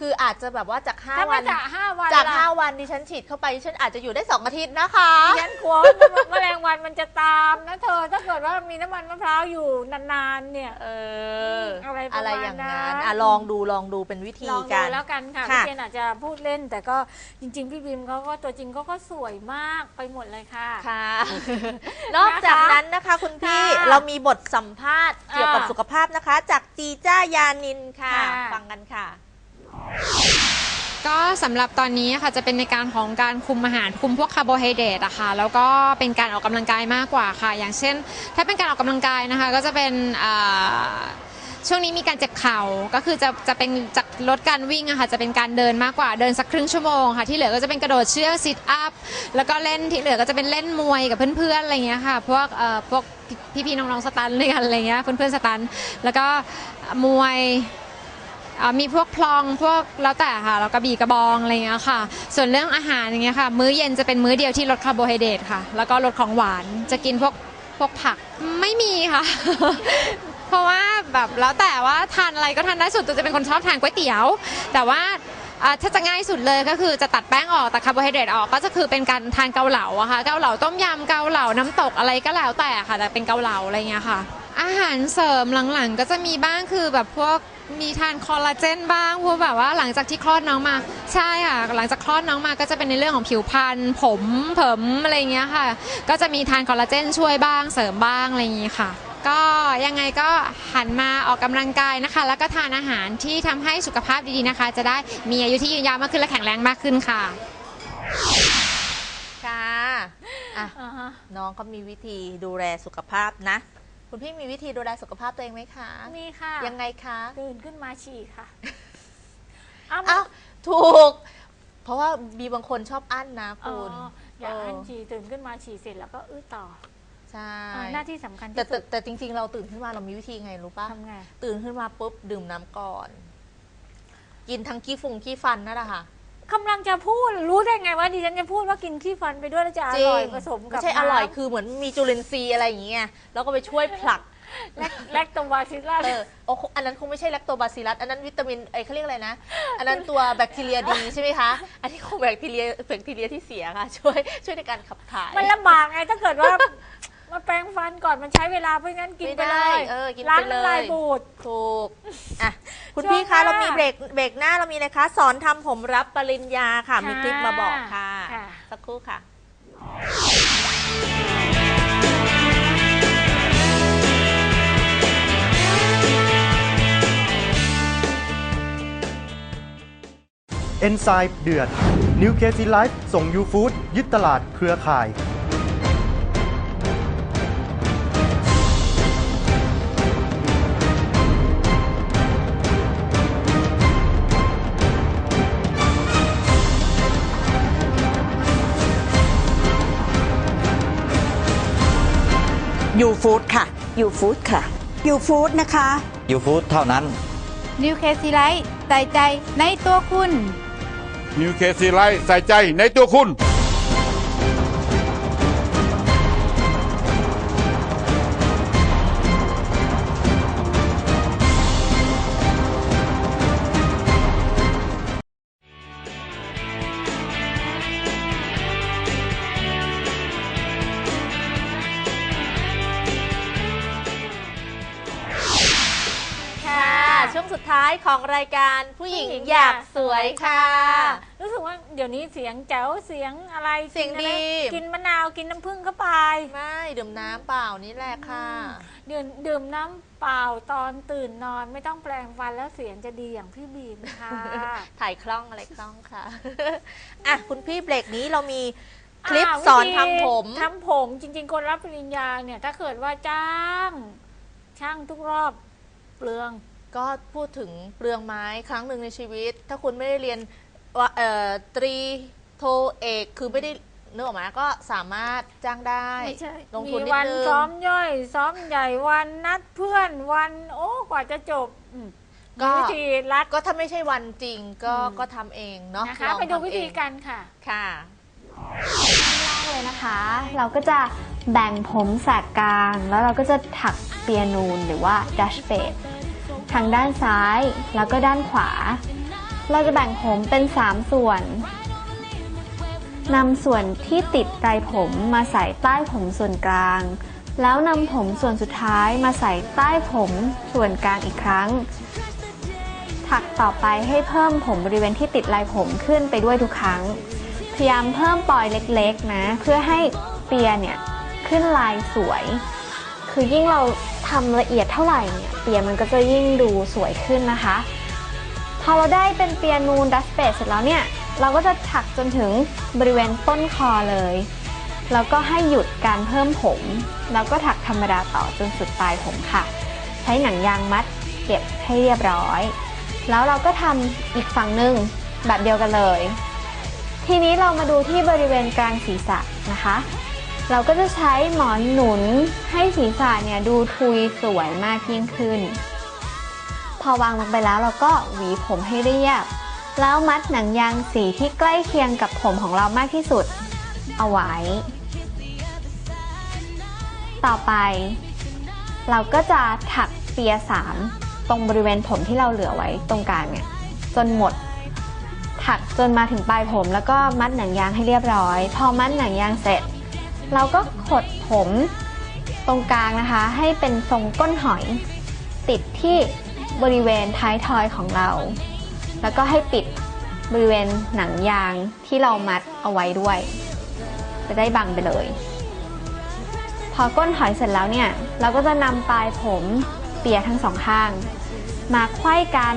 คืออาจจะแบบว่าจากถ้า5วัมาน จากห้าวันจาก ล่ะ5 วันดิฉันฉีดเข้าไปดิฉันอาจจะอยู่ได้ 2 อาทิตย์นะคะ ดิฉันกลัวว่าแมลงวันมันจะตามนะเธอถ้าเกิดว่ามีน้ำมันมะพร้าวอยู่นานๆเนี่ย เอออะไรประมาณอะไรอย่างนั้นนั้นอะลองดูลองดูเป็นวิธีลองกัดูนแล้วกันค่ะค่ะ พี่เจนอาจจะพูดเล่น แต่ก็จริง ๆ พี่บิมเขาก็ตัวจริงเขาก็สวยมากไปหมดเลยค่ะ ค่ะ นอกจากนั้นนะคะคุณพี่ ค่ะเรามีบทสัมภาษณ์เกี่ยวกับอ่าสุขภาพนะคะ จากจีจ้ายานินค่ะ ค่ะ ฟังกันค่ะ ก็สำหรับตอนนี้ค่ะจะเป็นในการของการคุมอาหารคุมพวกคาร์โบไฮเดรตอะค่ะแล้วก็เป็นการออกกำลังกายมากกว่าค่ะ อย่างเช่น ถ้าเป็นการออกกำลังกายนะคะ ก็จะเป็นช่วงนี้มีการเจ็บเข่าก็คือจะจะเป็นจากลดการวิ่งอะค่ะจะเป็นการเดินมากกว่าเดินสักครึ่งชั่วโมงค่ะที่เหลือก็จะเป็นกระโดดเชือกซิทอัพแล้วก็เล่นที่เหลือก็จะเป็นเล่นมวยกับเพื่อนๆอะไรเงี้ยค่ะพวกเอ่อพวกพี่ๆน้องๆสตันด้วยกันอะไรเงี้ยเพื่อนๆสตันแล้วก็มวย อ่ามีพวกพลองพวกแล้วแต่ค่ะแล้วกระบี่กระบองอะไรเงี้ยค่ะ ส่วนเรื่องอาหารอย่างเงี้ยค่ะ มื้อเย็นจะเป็นมื้อเดียวที่ลดคาร์โบไฮเดรตค่ะ แล้วก็ลดของหวานจะกินพวกพวกผักไม่มีค่ะ เพราะว่าแบบแล้วแต่ว่าทานอะไรก็ทานได้สุดตัวจะเป็นคนชอบทานก๋วยเตี๋ยว แต่ว่าอ่าถ้าจะง่ายสุดเลยก็คือจะตัดแป้งออกตัดคาร์โบไฮเดรตออกก็จะคือเป็นการทานเกาเหลาอะค่ะเกาเหลาต้มยำเกาเหลาน้ำตกอะไรก็แล้วแต่ค่ะแต่เป็นเกาเหลาอะไรเงี้ยค่ะ อาหารเสริมหลังๆ ก็จะมีบ้างคือแบบพวกมีทานคอลลาเจนบ้างพวกแบบว่าหลังจากที่คลอดน้องมา ใช่ค่ะ หลังจากคลอดน้องมาก็จะเป็นในเรื่องของผิวพรรณผมเผิมอะไรเงี้ยค่ะ ก็จะมีทานคอลลาเจนช่วยบ้างเสริมบ้างอะไรอย่างงี้ค่ะ ก็ยังไงก็หันมาออกกำลังกายนะคะ แล้วก็ทานอาหารที่ทำให้สุขภาพดีๆนะคะ จะได้มีอายุที่ยืนยาวมากขึ้นและแข็งแรงมากขึ้นค่ะค่ะอะอ่าฮะน้องก็มีวิธีดูแลสุขภาพนะ คุณพี่มีวิธีดูแลสุขภาพตัวเองไหมคะมีค่ะยังไงคะตื่นขึ้นมาฉี่ค่ะอ้าวอ้าวถูก เพราะว่ามีบางคนชอบอั้นนะอ๋คุณออย่าเอออั้นฉี่ตื่นขึ้นมาฉี่เสร็จแล้วก็อื้อต่อใช่เออหน้าที่สำคัญแต่ที่แต่สุดแต่จริง ๆ เราตื่นขึ้นมาเรามีวิธีไงรู้ปะทำไงตื่นขึ้นมาปุ๊บดื่มน้ำก่อน กินทั้งขี้ฟุงขี้ฟันนั่นแหละค่ะ กำลังจะพูดรู้ได้ไงว่าดิฉันจะพูดว่ากินขี้ฟันไปด้วยแล้วจะอจริร่อยงผสมกับไม่ใช่อร่อยคือเหมือนมีจุลินทรีย์อะไรอย่างเงี้ยแล้วก็ไปช่วยผลัก แลคแลคโตบาซิลลัส เออโอ้อันนั้นคงไม่ใช่แลคโตบาซิลัส อันนั้นวิตามินไอเขาเรียกอะไรนะ อันนั้นตัวแบคทีเรียดีใช่ไหมคะ อันนี้คงแบคทีเรียแบคทีเรียที่เสียค่ะ ช่วยช่วยในการขับถ่าย มันลำบากไงถ้าเกิดว่า มาแปรงฟันก่อนมันใช้เวลาเพราะงั้นกินไม่ไปได้เลยเออกินล้างไปเลยน้ำลายบูด ถูกอะคุณช่วงพี่คะหน้า เรามีเบรกเบรกหน้าเรามีนะคะ สอนทำผมรับปริญญาค่ะ มีคลิปมาบอกค่ะ ค่ะ สักครู่ค่ะ เอนไซม์เดือดนิวเคซีไลฟ์ส่งยูฟู้ดยึดตลาดเครือข่าย ฟู้ดค่ะยูฟู้ดค่ะยูฟู้ดนะคะ ยูฟู้ดเท่านั้น นิวเคซีไลท์ใส่ใจในตัวคุณ นิวเคซีไลท์ใส่ใจในตัวคุณ ท้ายของรายการผู้หญิงอยากสวยค่ะ รู้สึกว่าเดี๋ยวนี้เสียงแจ๋วเสียงอะไรเสียงดีกินอะไรกินมะนาวกินน้ำผึ้งเข้าไป ไม่ดื่มน้ำเปล่านี่แหละค่ะดื่มดื่มน้ำเปล่าตอนตื่นนอนไม่ต้องแปลงฟันแล้วเสียงจะดีอย่างพี่บีมค่ะ ถ่ายคล่องอะไรคล่องค่ะอะคุณพี่เบรกนี้เรามีคลิปาสอนวิธีทำผมทำผมจริง ๆ คนรับปริญญาเนี่ย ถ้าเกิดว่าจ้าง ช่างทุกรอบเปลือง ก็พูดถึงเปลืองไม้ครั้งหนึ่งในชีวิต ถ้าคุณไม่ได้เรียนว่าเอ่อตรีโทเอกคือไม่ได้เนื้อออกมาก็สามารถจ้างได้ไม่ใช่ลงมีทุนนิดวันนึงซ้อมย่อย ซ้อมใหญ่วันนัดเพื่อนวันโอ้กว่าจะจบอืมก็มีวิธีรัด ก็ถ้าไม่ใช่วันจริงก็อืม ก็ทำเองเนาะนะคะลองไปดูทำวิธีเองกันค่ะ ค่ะเลยนะคะ เราก็จะแบ่งผมแสกกลาง แล้วเราก็จะถักเปียนูนหรือว่าดัชเฟด ทางด้านซ้ายแล้วก็ด้านขวา เราจะแบ่งผมเป็น 3 ส่วนนำส่วนที่ติดไรผมมาใส่ใต้ผมส่วนกลาง แล้วนำผมส่วนสุดท้ายมาใส่ใต้ผมส่วนกลางอีกครั้ง ถักต่อไปให้เพิ่มผมบริเวณที่ติดลายผมขึ้นไปด้วยทุกครั้ง พยายามเพิ่มปลอยเล็กๆนะ เพื่อให้เปียเนี่ยขึ้นลายสวย คือยิ่งเราทำละเอียดเท่าไหร่เนี่ยเปียมันก็จะยิ่งดูสวยขึ้นนะคะ พอเราได้เป็นเปียนูนดัสเปซเสร็จแล้วเนี่ยเราก็จะถักจนถึงบริเวณต้นคอเลย แล้วก็ให้หยุดการเพิ่มผม แล้วก็ถักธรรมดาต่อจนสุดปลายผมค่ะ ใช้หนังยางมัดเก็บให้เรียบร้อย แล้วเราก็ทำอีกฝั่งหนึ่งแบบเดียวกันเลย ทีนี้เรามาดูที่บริเวณกลางศีรษะนะคะ เราก็จะใช้หมอนหนุนให้ศีรษะเนี่ยดูทุยสวยมากยิ่งขึ้น พอวางลงไปแล้วเราก็หวีผมให้เรียบ แล้วมัดหนังยางสีที่ใกล้เคียงกับผมของเรามากที่สุด เอาไว้ ต่อไป เราก็จะถักเปียสามตรงบริเวณผมที่เราเหลือไว้ตรงกลางเนี่ยจนหมดถักจนมาถึงปลายผมแล้วก็มัดหนังยางให้เรียบร้อย พอมัดหนังยางเสร็จ เราก็ขดผมตรงกลางนะคะ ให้เป็นทรงก้นหอย ติดที่บริเวณท้ายทอยของเรา แล้วก็ให้ปิดบริเวณหนังยางที่เรามัดเอาไว้ด้วย จะได้บังไปเลย พอก้นหอยเสร็จแล้วเนี่ย เราก็จะนำปลายผมเปียทั้งสองข้าง มาไขว้กัน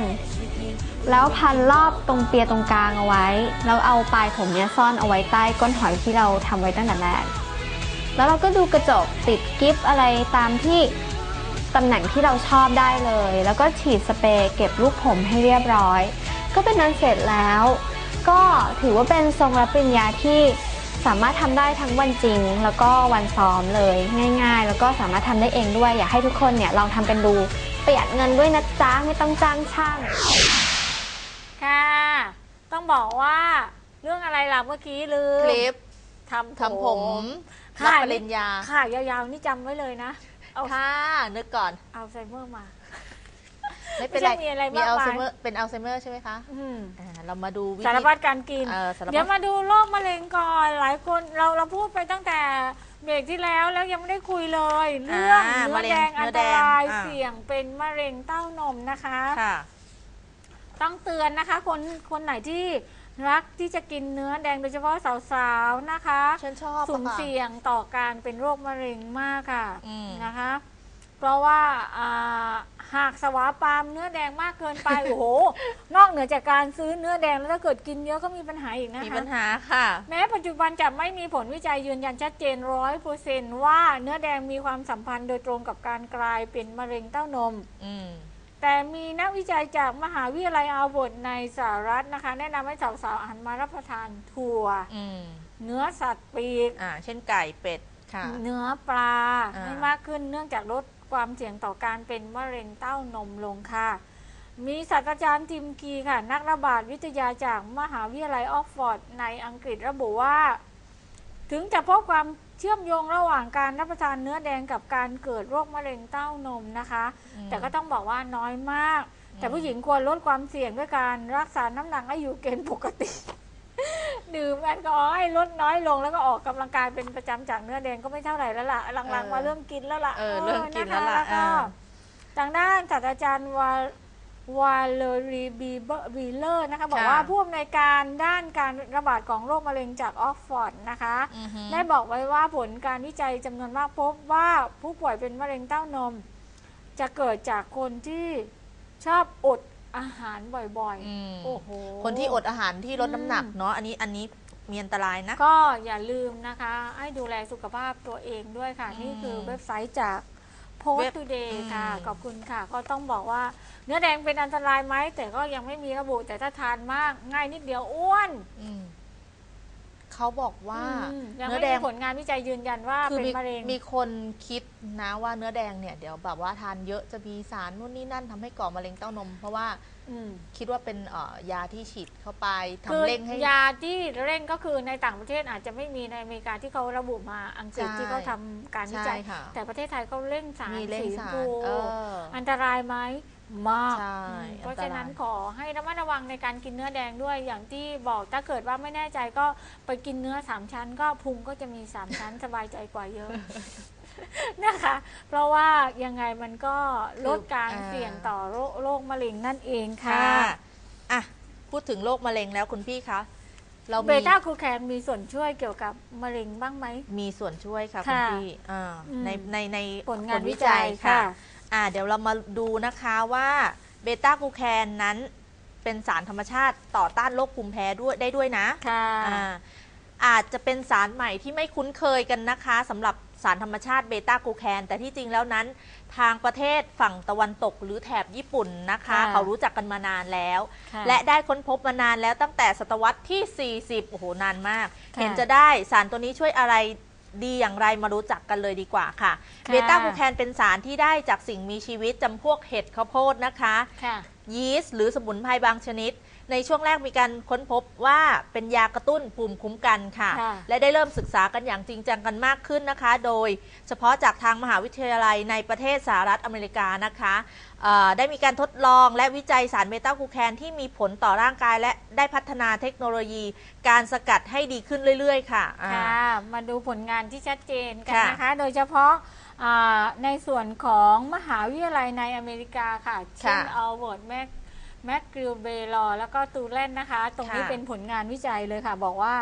แล้วพันรอบตรงเปียตรงกลางเอาไว้ แล้วเอาปลายผมเนี้ยซ่อนเอาไว้ใต้ก้นหอยที่เราทำไว้ตั้งแต่แรก แล้วเราก็ดูกระจกติดกิฟอะไรตามที่ตำแหน่งที่เราชอบได้เลย แล้วก็ฉีดสเปรย์เก็บลูกผมให้เรียบร้อย ก็เป็นนั้นเสร็จแล้ว ก็ถือว่าเป็นทรงรับปริญญาที่สามารถทำได้ทั้งวันจริง แล้วก็วันซ้อมเลยง่าย ๆ แล้วก็สามารถทำได้เองด้วย อยากให้ทุกคนเนี่ยลองทำกันดูประหยัดเงินด้วยนะจ๊ะไม่ต้องจ้างช่างค่ะ ต้องบอกว่าเรื่องอะไรล่ะเมื่อกี้ลืมคลิปทำทำผมค่ะ รับปริญญา ค่ะ ยาวๆ นี่จำไว้เลยนะ เอาค่ะ นึกก่อนเอาไซเมอร์มา ไม่เป็นไร ไม่ใช่มีอะไรมีมากอัลมายไซเมอร์ เป็นอัลไซเมอร์ใช่ไหมคะอืมอ่าเรามาดูวิธี สารพัดการกิน เออสารพัด เดี๋ยวมาดูโรคมะเร็งก่อน หลายคนเราเราพูดไปตั้งแต่เบรกที่แล้วแล้วยังไม่ได้คุยเลย เรื่องอ่าเนื้อมะเร็งแดงอันเนื้อตแดงรายอ่า เสี่ยงเป็นมะเร็งเต้านมนะคะ ค่ะ ต้องเตือนนะคะคนคนไหนที่ รักที่จะกินเนื้อแดงโดยเฉพาะสาวๆนะคะฉันชอบสุ่มอะค่ะ เสี่ยงต่อการเป็นโรคมะเร็งมากค่ะอืม นะคะ เพราะว่าอ่าหากสวาปามเนื้อแดงมากเกินไป โอ้โหนอกเหนือจากการซื้อเนื้อแดงแล้วถ้าเกิดกินเยอะก็มีปัญหาอีกนะคะมีปัญหาค่ะ แม้ปัจจุบันจะไม่มีผลวิจัยยืนยันชัดเจนร้อยเปอร์เซนว่าเนื้อแดงมีความสัมพันธ์โดยตรงกับการกลายเป็นมะเร็งเต้านม อืม แต่มีนักวิจัยจากมหาวิทยาลัยอาร์วาร์ดในสหรัฐนะคะ แนะนำให้สาวๆหันมารับประทานถั่วอืมเนื้อสัตว์ปีก อ่า เช่นไก่เป็ดค่ะ เนื้อปลาอ่า ให้มากขึ้นเนื่องจากลดความเสี่ยงต่อการเป็นมะเร็งเต้านมลงค่ะ มีศาสตราจารย์ทิมกีค่ะ นักระบาดวิทยาจากมหาวิทยาลัยออกฟอร์ดในอังกฤษระบุว่า ถึงจะพบความ เชื่อมโยงระหว่างการรับประทานเนื้อแดงกับการเกิดโรคมะเร็งเต้านมนะคะแต่ก็ต้องบอกว่าน้อยมาก แต่ผู้หญิงควรลดความเสี่ยงด้วยการรักษาน้ำหนักให้อยู่เกณฑ์ปกติ ดื่มแอลกอฮอล์ให้ลดน้อยลงแล้วก็ออกกำลังกายเป็นประจำจากเนื้อแดงก็ไม่เท่าไหร่แล้วล่ะหลังเออๆมาเริ่มกินแล้วล่ะเออเริ่มกินแล้วล่ะนะคะแล้วก็อ่าทางด้านศาสตราจารย์วา วาเลรีบีบีเลอร์นะคะ บอกว่าผู้อำนวยการด้านการระบาดของโรคมะเร็งจากออกฟอร์ดนะคะอือฮึได้บอกไว้ว่าผลการวิจัยจำนวนมากพบว่าผู้ป่วยเป็นมะเร็งเต้านม จะเกิดจากคนที่ชอบอดอาหารบ่อยอืมๆโอ้โห คนที่อดอาหารที่ลดน้ำหนักอืมเนาะ อันนี้อันนี้มีอันตรายนะ ก็อย่าลืมนะคะ ให้ดูแลสุขภาพตัวเองด้วยค่ะอืมนี่คือเว็บไซต์จาก Post เว็บ Today อืมค่ะ ขอบคุณค่ะ ก็ต้องบอกว่า เนื้อแดงเป็นอันตรายไหม แต่ก็ยังไม่มีระบุแต่ถ้าทานมาก ง่ายนิดเดียวอ้วนอืมเขาบอกว่าอืมยังเนื้ไม่อแดมีงผลงานวิจัยยืนยันว่าคือเป็นมีมะเร็ง มีคนคิดนะว่าเนื้อแดงเนี่ยเดี๋ยวแบบว่าทานเยอะจะมีสารนู่นนี่นั่นทำให้ก่อมะเร็งเต้านม เพราะว่า อืม คิดว่าเป็นเอ่อยาที่ฉีดเข้าไปทำคือเร่งให้ ยาที่เร่งก็คือในต่างประเทศอาจจะไม่มีในอเมริกาที่เขาระบุมาอังกฤษใช่ที่เขาทำการวิจัย ใช่ค่ะ แต่ประเทศไทยเขาเร่งสารมีเร่งสีชสามรพูเออ อันตรายไหมมากใช่อืมเพราะอันตรายฉะนั้นขอให้ระมัดระวังในการกินเนื้อแดงด้วย อย่างที่บอกถ้าเกิดว่าไม่แน่ใจก็ไปกินเนื้อสามชั้น ก็พุงก็จะมีสามชั้น สบายใจกว่าเยอะ นะคะ เพราะว่ายังไงมันก็ลดการอ่าเสี่ยงต่อโรคโรคมะเร็งนั่นเองค่ะค่ะ อะ พูดถึงโรคมะเร็งแล้วคุณพี่คะ เราเบมีต้าคูแคนมีส่วนช่วยเกี่ยวกับมะเร็งบ้างไหม มีส่วนช่วยค่ะคุณค่ะพี่อ่าอืมในในในผลงานวิจัยค่ะค่ะ อ่า เดี๋ยวเรามาดูนะคะว่าเบต้ากลูแคนนั้นเป็นสารธรรมชาติต่อต้านโรคภูมิแพ้ด้วยได้ด้วยนะ ค่ะอ่าอาจจะเป็นสารใหม่ที่ไม่คุ้นเคยกันนะคะสำหรับ สารธรรมชาติเบต้ากลูแคน แต่ที่จริงแล้วนั้น ทางประเทศฝั่งตะวันตกหรือแถบญี่ปุ่นนะคะ ค่ะเขารู้จักกันมานานแล้ว ค่ะและได้ค้นพบมานานแล้วตั้งแต่ศตวรรษที่ 40 โอ้โห นานมาก ค่ะเห็นจะได้สารตัวนี้ช่วยอะไรดีอย่างไรมารู้จักกันเลยดีกว่าค่ะค่ะ เบต้ากลูแคนเป็นสารที่ได้จากสิ่งมีชีวิตจำพวกเห็ดข้าวโพดนะคะ ค่ะ ยีสต์หรือสมุนไพรบางชนิด ในช่วงแรกมีการค้นพบว่าเป็นยากระตุ้นภูมิคุ้มกันค่ะ ค่ะและได้เริ่มศึกษากันอย่างจริงจังกันมากขึ้นนะคะ โดยเฉพาะจากทางมหาวิทยาลัยในประเทศสหรัฐอเมริกานะคะเอ่อได้มีการทดลองและวิจัยสารเบต้ากลูแคนที่มีผลต่อร่างกายและได้พัฒนาเทคโนโลยี การสกัดให้ดีขึ้นเรื่อย ๆ ค่ะอ่า ค่ะ มาดูผลงานที่ชัดเจนกันค่ะนะคะ โดยเฉพาะอ่าในส่วนของมหาวิทยาลัยในอเมริกาค่ะ เช่น ค่ะอัลเวิร์ด แมกแมกกิลเบลอแล้วก็ตูเลนนะคะ ตรงนี้ค่ะ เป็นผลงานวิจัยเลยค่ะ บอกว่า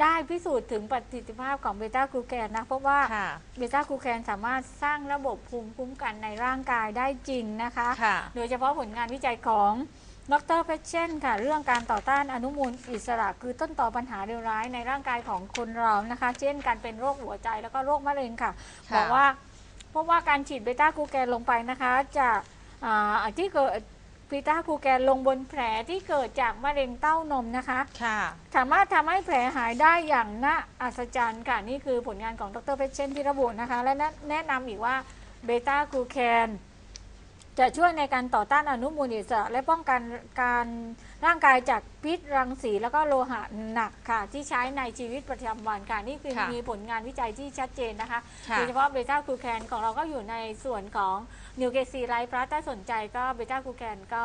ได้พิสูจน์ถึงประสิทธิภาพของเบต้ากลูแคนนะเพราะว่าค่ะเบต้ากลูแคนสามารถสร้างระบบภูมิคุ้มกันในร่างกายได้จริงนะคะ ค่ะ โดยเฉพาะผลงานวิจัยของดรเพชเชนค่ะ เรื่องการต่อต้านอนุมูลอิสระคือต้นต่อปัญหาเลวร้ายในร่างกายของคนเรานะคะ เช่นการเป็นโรคหัวใจแล้วก็โรคมะเร็งค่ะ ค่ะบอกว่าเพราะว่าการฉีดเบต้ากลูแกนลงไปนะคะ จะอ่าที่เกิด เบต้ากลูแกนลงบนแผลที่เกิดจากมะเร็งเต้านมนะคะ ค่ะ สามารถทำให้แผลหายได้อย่างน่าอัศจรรย์ค่ะ นี่คือผลงานของดรเพชเชนที่ระบุนะคะ และแนะแนะนำอีกว่าเบต้ากลูแคน จะช่วยในการต่อต้านอนุมูลอิสระ และป้องกันการร่างกายจากพิษรังสี แล้วก็โลหะหนักค่ะ ที่ใช้ในชีวิตประจำวันค่ะ นี่คือค่ะมีผลงานวิจัยที่ชัดเจนนะคะค่ะโดยเฉพาะเบต้ากลูแคนของเราก็อยู่ในส่วนของนิวเกซีไลฟ์พลัสถ้าสนใจก็เบต้ากลูแคนก็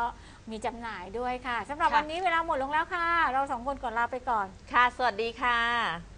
มีจำหน่ายด้วยค่ะสำหรับค่ะ วันนี้เวลาหมดลงแล้วค่ะ เราสองคนก่อนลาไปก่อน ค่ะ สวัสดีค่ะ